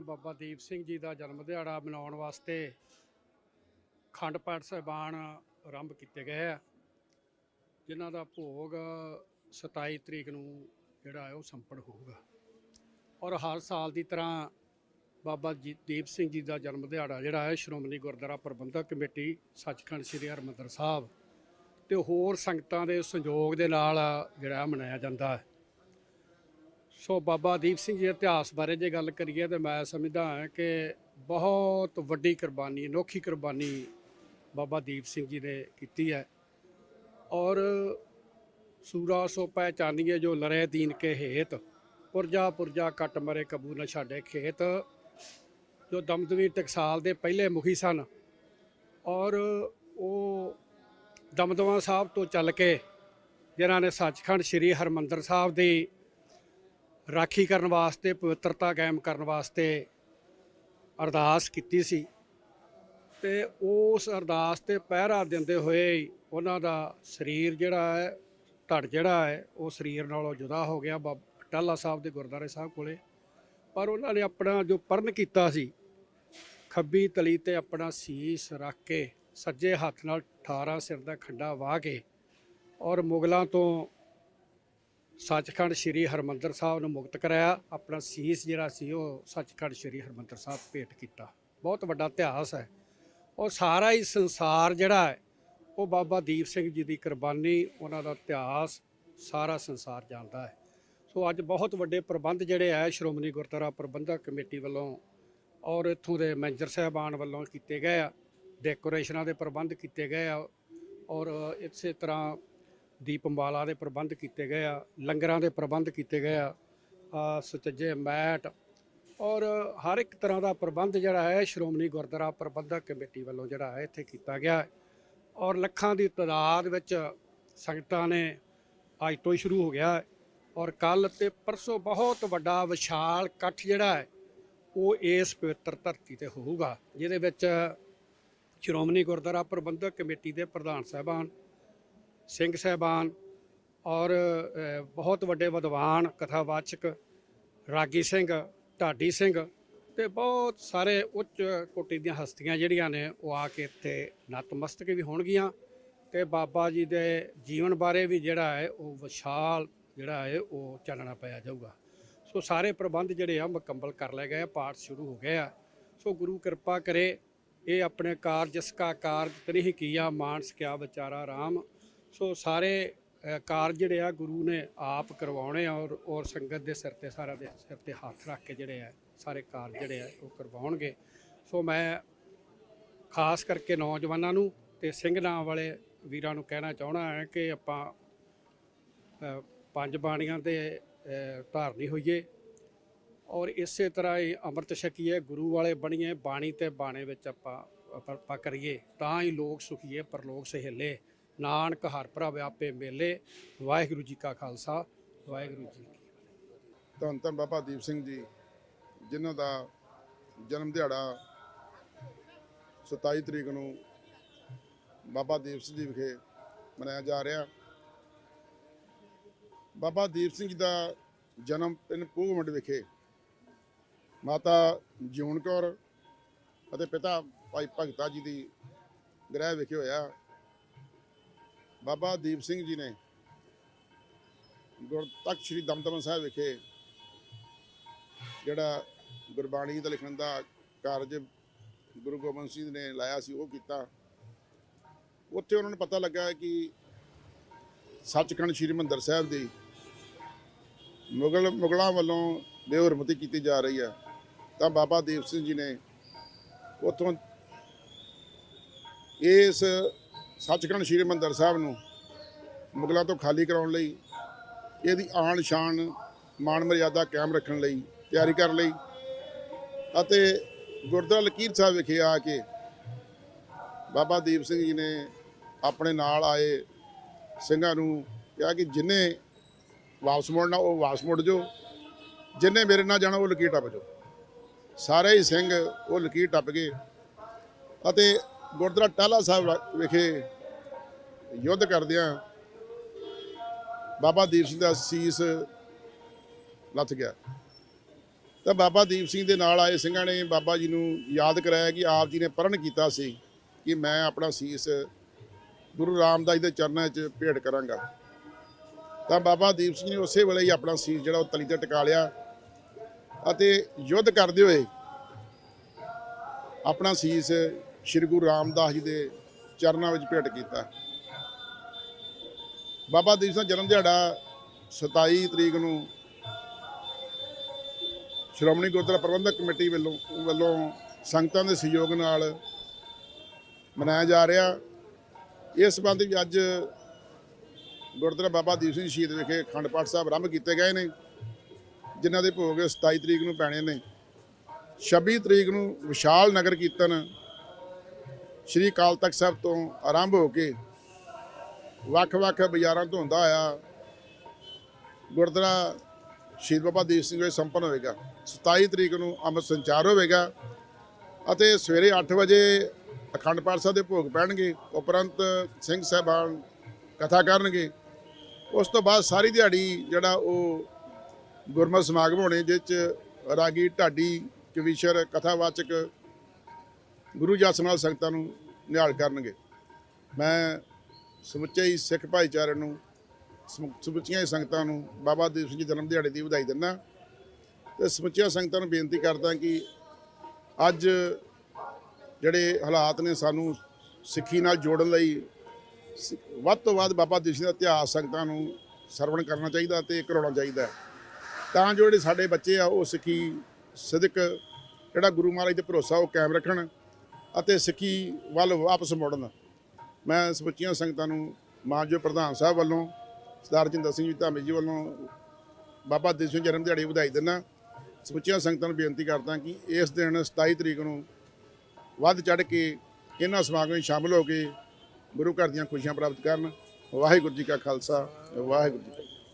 ਧੰਨ ਬਾਬਾ ਦੀਪ ਸਿੰਘ ਜੀ ਦਾ ਜਨਮ ਦਿਹਾੜਾ ਮਨਾਉਣ ਵਾਸਤੇ ਖੰਡ ਪਾਠ ਸਾਹਿਬਾਨ ਆਰੰਭ ਕੀਤੇ ਗਏ ਆ, ਜਿਨ੍ਹਾਂ ਦਾ ਭੋਗ 27 ਤਰੀਕ ਨੂੰ ਜਿਹੜਾ ਹੈ ਉਹ ਸੰਪन्न ਹੋਊਗਾ। ਔਰ ਹਰ ਸਾਲ ਦੀ ਤਰ੍ਹਾਂ ਬਾਬਾ ਜੀ ਦੀਪ ਸਿੰਘ ਜੀ ਦਾ ਜਨਮ ਦਿਹਾੜਾ ਜਿਹੜਾ ਹੈ, ਸ਼੍ਰੋਮਣੀ ਗੁਰਦੁਆਰਾ ਪ੍ਰਬੰਧਕ ਕਮੇਟੀ ਸੱਚਖੰਡ ਸ੍ਰੀ ਹਰਿਮੰਦਰ ਸਾਹਿਬ ਤੇ ਹੋਰ ਸੰਗਤਾਂ ਦੇ ਸੰਯੋਗ ਦੇ ਨਾਲ ਜਿਹੜਾ ਮਨਾਇਆ ਜਾਂਦਾ ਹੈ। ਸੋ ਬਾਬਾ ਦੀਪ ਸਿੰਘ ਜੀ ਦੇ ਇਤਿਹਾਸ ਬਾਰੇ ਜੇ ਗੱਲ ਕਰੀਏ ਤਾਂ ਮੈਂ ਸਮਝਦਾ ਹਾਂ ਕਿ ਬਹੁਤ ਵੱਡੀ ਕੁਰਬਾਨੀ, ਅਨੋਖੀ ਕੁਰਬਾਨੀ ਬਾਬਾ ਦੀਪ ਸਿੰਘ ਜੀ ਨੇ ਕੀਤੀ ਹੈ। ਔਰ ਸੂਰਾ ਸੋ ਪਹਿਚਾਨੀਏ ਜੋ ਲਰੇ ਦੀਨ ਕੇ ਹੇਤ, ਪੁਰਜਾ ਪੁਰਜਾ ਕੱਟ ਮਰੇ ਕਬੂ ਨ ਛਾੜੇ ਖੇਤ, ਜੋ ਦਮਦਮੀ ਟਕਸਾਲ ਦੇ ਪਹਿਲੇ ਮੁਖੀ ਸਨ। ਔਰ ਉਹ ਦਮਦਮਾ ਸਾਹਿਬ ਤੋਂ ਚੱਲ ਕੇ, ਜਿਨ੍ਹਾਂ ਨੇ ਸੱਚਖੰਡ ਸ੍ਰੀ ਹਰਮੰਦਰ ਸਾਹਿਬ ਦੀ ਰਾਖੀ ਕਰਨ ਵਾਸਤੇ, ਪਵਿੱਤਰਤਾ ਕਾਇਮ ਕਰਨ ਵਾਸਤੇ ਅਰਦਾਸ ਕੀਤੀ ਸੀ ਤੇ ਉਸ ਅਰਦਾਸ ਤੇ ਪਹਿਰਾ ਦਿੰਦੇ ਹੋਏ ਹੀ ਉਹਨਾਂ ਦਾ ਸਰੀਰ ਜਿਹੜਾ ਹੈ, ਧੜ ਜਿਹੜਾ ਹੈ, ਉਹ ਸਰੀਰ ਨਾਲੋਂ ਜੁਦਾ ਹੋ ਗਿਆ ਬਾਬਾ ਟਾਲਾ ਸਾਹਿਬ ਦੇ ਗੁਰਦੁਆਰੇ ਸਾਹਿਬ ਕੋਲੇ। ਪਰ ਉਹਨਾਂ ਨੇ ਆਪਣਾ ਜੋ ਪਰਨ ਕੀਤਾ ਸੀ, ਖੱਬੀ ਤਲੀ ਤੇ ਆਪਣਾ ਸੀਸ ਰੱਖ ਕੇ, ਸੱਜੇ ਹੱਥ ਨਾਲ 18 ਸਿਰ ਦਾ ਖੰਡਾ ਵਾਹ ਕੇ ਔਰ ਮੁਗਲਾਂ ਤੋਂ ਸੱਚਖੰਡ ਸ੍ਰੀ ਹਰਮੰਦਰ ਸਾਹਿਬ ਨੂੰ ਮੁਕਤ ਕਰਾਇਆ। ਆਪਣਾ ਸੀਸ ਜਿਹੜਾ ਸੀ, ਉਹ ਸੱਚਖੰਡ ਸ੍ਰੀ ਹਰਮੰਦਰ ਸਾਹਿਬ ਭੇਟ ਕੀਤਾ। ਬਹੁਤ ਵੱਡਾ ਇਤਿਹਾਸ ਹੈ। ਉਹ ਸਾਰਾ ਹੀ ਸੰਸਾਰ ਜਿਹੜਾ ਹੈ, ਉਹ ਬਾਬਾ ਦੀਪ ਸਿੰਘ ਜੀ ਦੀ ਕੁਰਬਾਨੀ, ਉਹਨਾਂ ਦਾ ਇਤਿਹਾਸ, ਸਾਰਾ ਸੰਸਾਰ ਜਾਣਦਾ ਹੈ। ਸੋ ਅੱਜ ਬਹੁਤ ਵੱਡੇ ਪ੍ਰਬੰਧ ਜਿਹੜੇ ਹੈ, ਸ਼੍ਰੋਮਣੀ ਗੁਰਦੁਆਰਾ ਪ੍ਰਬੰਧਕ ਕਮੇਟੀ ਵੱਲੋਂ ਔਰ ਇੱਥੋਂ ਦੇ ਮੈਨੇਜਰ ਸਾਹਿਬਾਨ ਵੱਲੋਂ ਕੀਤੇ ਗਏ ਆ। ਡੈਕੋਰੇਸ਼ਨਾਂ ਦੇ ਪ੍ਰਬੰਧ ਕੀਤੇ ਗਏ ਆ ਔਰ ਇਸੇ ਤਰ੍ਹਾਂ ਦੀਪਮਾਲਾ ਦੇ ਪ੍ਰਬੰਧ ਕੀਤੇ ਗਏ ਆ, ਲੰਗਰਾਂ ਦੇ ਪ੍ਰਬੰਧ ਕੀਤੇ ਗਏ ਆ ਸੁਚੱਜੇ ਮੈਟ ਔਰ ਹਰ ਇੱਕ ਤਰ੍ਹਾਂ ਦਾ ਪ੍ਰਬੰਧ ਜਿਹੜਾ ਹੈ, ਸ਼੍ਰੋਮਣੀ ਗੁਰਦੁਆਰਾ ਪ੍ਰਬੰਧਕ ਕਮੇਟੀ ਵੱਲੋਂ ਜਿਹੜਾ ਹੈ, ਇੱਥੇ ਕੀਤਾ ਗਿਆ ਔਰ ਲੱਖਾਂ ਦੀ ਤਾਦਾਦ ਵਿੱਚ ਸੰਗਤਾਂ ਨੇ ਅੱਜ ਤੋਂ ਹੀ ਸ਼ੁਰੂ ਹੋ ਗਿਆ ਹੈ ਔਰ ਕੱਲ ਤੇ ਪਰਸੋਂ ਬਹੁਤ ਵੱਡਾ ਵਿਸ਼ਾਲ ਇਕੱਠ ਜਿਹੜਾ ਹੈ, ਉਹ ਇਸ ਪਵਿੱਤਰ ਧਰਤੀ ਤੇ ਹੋਊਗਾ, ਜਿਹਦੇ ਵਿੱਚ ਸ਼੍ਰੋਮਣੀ ਗੁਰਦੁਆਰਾ ਪ੍ਰਬੰਧਕ ਕਮੇਟੀ ਦੇ ਪ੍ਰਧਾਨ ਸਾਹਿਬਾਨ ਸਿੰਘ ਸਾਹਿਬਾਨ ਔਰ ਬਹੁਤ ਵੱਡੇ ਵਿਦਵਾਨ, ਕਥਾਵਾਚਕ ਰਾਗੀ ਸਿੰਘ, ਢਾਡੀ ਸਿੰਘ ਤੇ ਬਹੁਤ ਸਾਰੇ ਉੱਚ ਕੋਟੀ ਦੀਆਂ ਹਸਤੀਆਂ ਜਿਹੜੀਆਂ ਨੇ ਉਹ ਆ ਕੇ ਇੱਥੇ ਨਤਮਸਤਕ ਵੀ ਹੋਣਗੀਆਂ ਤੇ ਬਾਬਾ ਜੀ ਦੇ ਜੀਵਨ ਬਾਰੇ ਵੀ ਜਿਹੜਾ ਹੈ ਉਹ ਵਿਸ਼ਾਲ ਜਿਹੜਾ ਹੈ ਉਹ ਚਾਨਣਾ ਪਾਇਆ ਜਾਊਗਾ। ਸੋ ਸਾਰੇ ਪ੍ਰਬੰਧ ਜਿਹੜੇ ਆ ਮੁਕੰਮਲ ਕਰ ਲਏ ਗਏ ਆ ਪਾਠ ਸ਼ੁਰੂ ਹੋ ਗਏ ਆ। ਸੋ ਗੁਰੂ ਕਿਰਪਾ ਕਰੇ, ਇਹ ਆਪਣੇ ਕਾਰਜ ਜਿਸ ਕਾ ਕਾਰਜ ਤਰੀ ਕੀਆ ਮਾਨਸ ਕਿਆ ਵਿਚਾਰਾ ਰਾਮ। ਸੋ ਸਾਰੇ ਕਾਰਜ ਜਿਹੜੇ ਆ, ਗੁਰੂ ਨੇ ਆਪ ਕਰਵਾਉਣੇ ਆ ਔਰ ਔਰ ਸੰਗਤ ਦੇ ਸਿਰ ਤੇ ਸਾਰਾ ਦੇ ਸਿਰ ਤੇ ਹੱਥ ਰੱਖ ਕੇ ਜਿਹੜੇ ਆ, ਸਾਰੇ ਕਾਰਜ ਜਿਹੜੇ ਆ, ਉਹ ਕਰਵਾਉਣਗੇ। ਸੋ ਮੈਂ ਖਾਸ ਕਰਕੇ ਨੌਜਵਾਨਾਂ ਨੂੰ ਤੇ ਸਿੰਘ ਨਾਮ ਵਾਲੇ ਵੀਰਾਂ ਨੂੰ ਕਹਿਣਾ ਚਾਹਣਾ ਹੈ ਕਿ ਆਪਾਂ ਪੰਜ ਬਾਣੀਆਂ ਦੇ ਧਾਰਨੀ ਹੋਈਏ। ਔਰ ਇਸੇ ਤਰ੍ਹਾਂ ਹੀ ਅੰਮ੍ਰਿਤ ਛਕੀਏ, ਗੁਰੂ ਵਾਲੇ ਬਣੀਏ, ਬਾਣੀ ਤੇ ਬਾਣੇ ਵਿੱਚ ਆਪਾਂ, ਆਪਾਂ- ਆਪਾਂ ਕਰੀਏ, ਤਾਂ ਹੀ ਲੋਕ ਸੁਖੀਏ, ਪਰਲੋਕ ਸਹੇਲੇ। ਨਾਨਕ ਹਰ ਭਰਾ ਵਿਆਪੇ ਮੇਲੇ। ਵਾਹਿਗੁਰੂ ਜੀ ਕਾ ਖਾਲਸਾ, ਵਾਹਿਗੁਰੂ ਜੀ ਕੀ ਧੰਨ ਧੰਨ ਬਾਬਾ ਦੀਪ ਸਿੰਘ ਜੀ, ਜਿਨ੍ਹਾਂ ਦਾ ਜਨਮ ਦਿਹਾੜਾ 27 ਤਰੀਕ ਨੂੰ ਬਾਬਾ ਦੀਪ ਸਿੰਘ ਜੀ ਵਿਖੇ ਮਨਾਇਆ ਜਾ ਰਿਹਾ। ਬਾਬਾ ਦੀਪ ਸਿੰਘ ਜੀ ਦਾ ਜਨਮ ਪਿੰਡ ਪੂਹਮੰਡ ਵਿਖੇ ਮਾਤਾ ਜੂਨ ਕੌਰ ਅਤੇ ਪਿਤਾ ਭਾਈ ਭਗਤਾ ਜੀ ਦੀ ਗ੍ਰਹਿ ਵਿਖੇ ਹੋਇਆ। ਬਾਬਾ ਦੀਪ ਸਿੰਘ ਜੀ ਨੇ ਗੁਰ ਤਖਤ ਸ੍ਰੀ ਦਮਦਮਨ ਸਾਹਿਬ ਵਿਖੇ ਜਿਹੜਾ ਗੁਰਬਾਣੀ ਦਾ ਲਿਖਣ ਦਾ ਕਾਰਜ ਗੁਰੂ ਗੋਬਿੰਦ ਸਿੰਘ ਨੇ ਲਾਇਆ ਸੀ, ਉਹ ਕੀਤਾ। ਉੱਥੇ ਉਹਨਾਂ ਨੂੰ ਪਤਾ ਲੱਗਾ ਕਿ ਸੱਚਖੰਡ ਸ੍ਰੀ ਮੰਦਰ ਸਾਹਿਬ ਦੀ ਮੁਗਲ ਮੁਗਲਾਂ ਵੱਲੋਂ ਬੇਹਰਮਤੀ ਕੀਤੀ ਜਾ ਰਹੀ ਹੈ ਤਾਂ ਬਾਬਾ ਦੀਪ ਸਿੰਘ ਜੀ ਨੇ ਉੱਥੋਂ ਇਸ ਸੱਚਖੰਡ ਸ੍ਰੀ ਮੰਦਰ ਸਾਹਿਬ ਨੂੰ ਮੁਗਲਾਂ ਤੋਂ ਖਾਲੀ ਕਰਾਉਣ ਲਈ, ਇਹਦੀ ਆਣ ਸ਼ਾਨ ਮਾਣ ਮਰਿਆਦਾ ਕਾਇਮ ਰੱਖਣ ਲਈ, ਤਿਆਰੀ ਕਰ ਲਈ ਅਤੇ ਗੁਰਦੁਆਰਾ ਲਕੀਰ ਸਾਹਿਬ ਵਿਖੇ ਆ ਕੇ ਬਾਬਾ ਦੀਪ ਸਿੰਘ ਜੀ ਨੇ ਆਪਣੇ ਨਾਲ ਆਏ ਸਿੰਘਾਂ ਨੂੰ ਕਿਹਾ ਕਿ ਜਿੰਨੇ ਵਾਪਸ ਮੁੜਨਾ, ਉਹ ਵਾਪਸ ਮੁੜ ਜਾਓ। ਜਿੰਨੇ ਮੇਰੇ ਨਾਲ ਜਾਣਾ, ਉਹ ਲਕੀਰ ਟੱਪ ਜਾਓ। ਸਾਰੇ ਹੀ ਸਿੰਘ ਉਹ ਲਕੀਰ ਟੱਪ ਗਏ ਅਤੇ ਗੁਰਦੁਆਰਾ ਟਾਲਾ ਸਾਹਿਬ ਵਿਖੇ ਯੁੱਧ ਕਰਦਿਆਂ ਬਾਬਾ ਦੀਪ ਸਿੰਘ ਦਾ ਸੀਸ ਲੱਥ ਗਿਆ। ਤਾਂ ਬਾਬਾ ਦੀਪ ਸਿੰਘ ਦੇ ਨਾਲ ਆਏ ਸਿੰਘਾਂ ਨੇ ਬਾਬਾ ਜੀ ਨੂੰ ਯਾਦ ਕਰਾਇਆ ਕਿ ਆਪ ਜੀ ਨੇ ਪ੍ਰਣ ਕੀਤਾ ਸੀ ਕਿ ਮੈਂ ਆਪਣਾ ਸੀਸ ਗੁਰੂ ਰਾਮਦਾਸ ਦੇ ਚਰਨਾਂ 'ਚ ਭੇਟ ਕਰਾਂਗਾ। ਤਾਂ ਬਾਬਾ ਦੀਪ ਸਿੰਘ ਨੇ ਉਸੇ ਵੇਲੇ ਹੀ ਆਪਣਾ ਸੀਸ ਜਿਹੜਾ ਉਹ ਤਲੀ ਤੇ ਟਿਕਾ ਲਿਆ ਅਤੇ ਯੁੱਧ ਕਰਦੇ ਹੋਏ ਆਪਣਾ ਸੀਸ ਸ੍ਰੀ ਗੁਰੂ ਰਾਮਦਾਸ ਜੀ ਦੇ ਚਰਨਾਂ ਵਿੱਚ ਭੇਟ ਕੀਤਾ। ਬਾਬਾ ਦੀਪ ਸਿੰਘ ਦਾ ਜਨਮ ਦਿਹਾੜਾ 27 ਤਰੀਕ ਨੂੰ ਸ਼੍ਰੋਮਣੀ ਗੁਰਦੁਆਰਾ ਪ੍ਰਬੰਧਕ ਕਮੇਟੀ ਵੱਲੋਂ ਵੱਲੋਂ ਸੰਗਤਾਂ ਦੇ ਸਹਿਯੋਗ ਨਾਲ ਮਨਾਇਆ ਜਾ ਰਿਹਾ। ਇਸ ਸੰਬੰਧ ਵਿੱਚ ਅੱਜ ਗੁਰਦੁਆਰਾ ਬਾਬਾ ਦੀਪ ਸਿੰਘ ਸ਼ਹੀਦ ਵਿਖੇ ਅਖੰਡ ਪਾਠ ਸਾਹਿਬ ਆਰੰਭ ਕੀਤੇ ਗਏ ਨੇ, ਜਿਨ੍ਹਾਂ ਦੇ ਭੋਗ 27 ਤਰੀਕ ਨੂੰ ਪੈਣੇ ਨੇ। 26 ਤਰੀਕ ਨੂੰ ਵਿਸ਼ਾਲ ਨਗਰ ਕੀਰਤਨ ਸ਼੍ਰੀ ਅਕਾਲ ਤਖਤ ਸਾਹਿਬ ਤੋਂ ਆਰੰਭ ਹੋ ਕੇ ਵੱਖ-ਵੱਖ ਬਾਜ਼ਾਰਾਂ ਤੋਂ ਹੁੰਦਾ ਆਇਆ, ਗੁਰਦੁਆਰਾ ਸ਼ਹੀਦ ਬਾਬਾ ਦੀਪ ਸਿੰਘ ਵਿੱਚ ਸੰਪੰਨ ਹੋਵੇਗਾ। 27 ਤਰੀਕ ਨੂੰ ਅੰਮ੍ਰਿਤ ਸੰਚਾਰ ਹੋਵੇਗਾ ਅਤੇ ਸਵੇਰੇ 8 ਵਜੇ ਅਖੰਡ ਪਾਠ ਸਾਹਿਬ ਦੇ ਭੋਗ ਪੈਣਗੇ, ਉਪਰੰਤ ਸਿੰਘ ਸਾਹਿਬਾਨ ਕਥਾ ਕਰਨਗੇ। ਉਸ ਤੋਂ ਬਾਅਦ ਸਾਰੀ ਦਿਹਾੜੀ ਜਿਹੜਾ ਉਹ ਗੁਰਮਤਿ ਸਮਾਗਮ ਹੋਣੇ ਜਿਸ 'ਚ ਰਾਗੀ, ਢਾਡੀ, ਕਵੀਸ਼ਰ, ਕਥਾਵਾਚਕ ਗੁਰੂ ਜਸ ਨਾਲ ਸੰਗਤਾਂ ਨੂੰ ਨਿਹਾਲ ਕਰਨਗੇ। ਮੈਂ ਸਮੁੱਚੇ ਹੀ ਸਿੱਖ ਭਾਈਚਾਰੇ ਨੂੰ, ਸਮੁ- ਸਮੁੱਚੀਆਂ ਹੀ ਸੰਗਤਾਂ ਨੂੰ ਬਾਬਾ ਦੀਪ ਸਿੰਘ ਜੀ ਜਨਮ ਦਿਹਾੜੇ ਦੀ ਵਧਾਈ ਦਿੰਦਾ। ਤੇ ਸਮੁੱਚੀਆਂ ਸੰਗਤਾਂ ਨੂੰ ਬੇਨਤੀ ਕਰਦਾ ਕਿ ਅੱਜ ਜਿਹੜੇ ਹਾਲਾਤ ਨੇ ਸਾਨੂੰ ਸਿੱਖੀ ਨਾਲ ਜੋੜਨ ਲਈ ਸਿ- ਵੱਧ ਤੋਂ ਵੱਧ ਬਾਬਾ ਦੀਪ ਸਿੰਘ ਦਾ ਇਤਿਹਾਸ ਸੰਗਤਾਂ ਨੂੰ ਸਰਵਣ ਕਰਨਾ ਚਾਹੀਦਾ ਤੇ ਕਰਾਉਣਾ ਚਾਹੀਦਾ। ਤਾਂ ਜੋ ਜਿਹੜੇ ਸਾਡੇ ਬੱਚੇ ਆ ਉਹ ਸਿੱਖੀ ਸਿਦਕ, ਜਿਹੜਾ ਗੁਰੂ ਮਹਾਰਾਜ ਤੇ ਭਰੋਸਾ ਉਹ ਕਾਇਮ ਰੱਖਣ। ਅਤੇ ਸਿੱਖੀ ਵੱਲ ਵਾਪਸ ਮੁੜਨ। ਮੈਂ ਸਮੁੱਚੀਆਂ ਸੰਗਤਾਂ ਨੂੰ ਮਾਨਯੋਗ ਪ੍ਰਧਾਨ ਸਾਹਿਬ ਵੱਲੋਂ, ਸਰਦਾਰ ਜਿੰਦਰ ਸਿੰਘ ਜੀ ਧਾਮੀ ਜੀ ਵੱਲੋਂ ਬਾਬਾ ਦੀਪ ਸਿੰਘ ਜਨਮ ਦਿਹਾੜੀ ਵਧਾਈ ਦਿੰਦਾ। ਸਮੁੱਚੀਆਂ ਸੰਗਤਾਂ ਨੂੰ ਬੇਨਤੀ ਕਰਦਾ ਕਿ ਇਸ ਦਿਨ 27 ਤਰੀਕ ਨੂੰ ਵੱਧ ਚੜ ਕੇ ਇਹਨਾਂ ਸਮਾਗਮਾਂ ਵਿੱਚ ਸ਼ਾਮਲ ਹੋ ਕੇ ਗੁਰੂ ਘਰ ਦੀਆਂ ਖੁਸ਼ੀਆਂ ਪ੍ਰਾਪਤ ਕਰਨ। ਵਾਹਿਗੁਰੂ ਜੀ ਕਾ ਖਾਲਸਾ, ਵਾਹਿਗੁਰੂ ਜੀ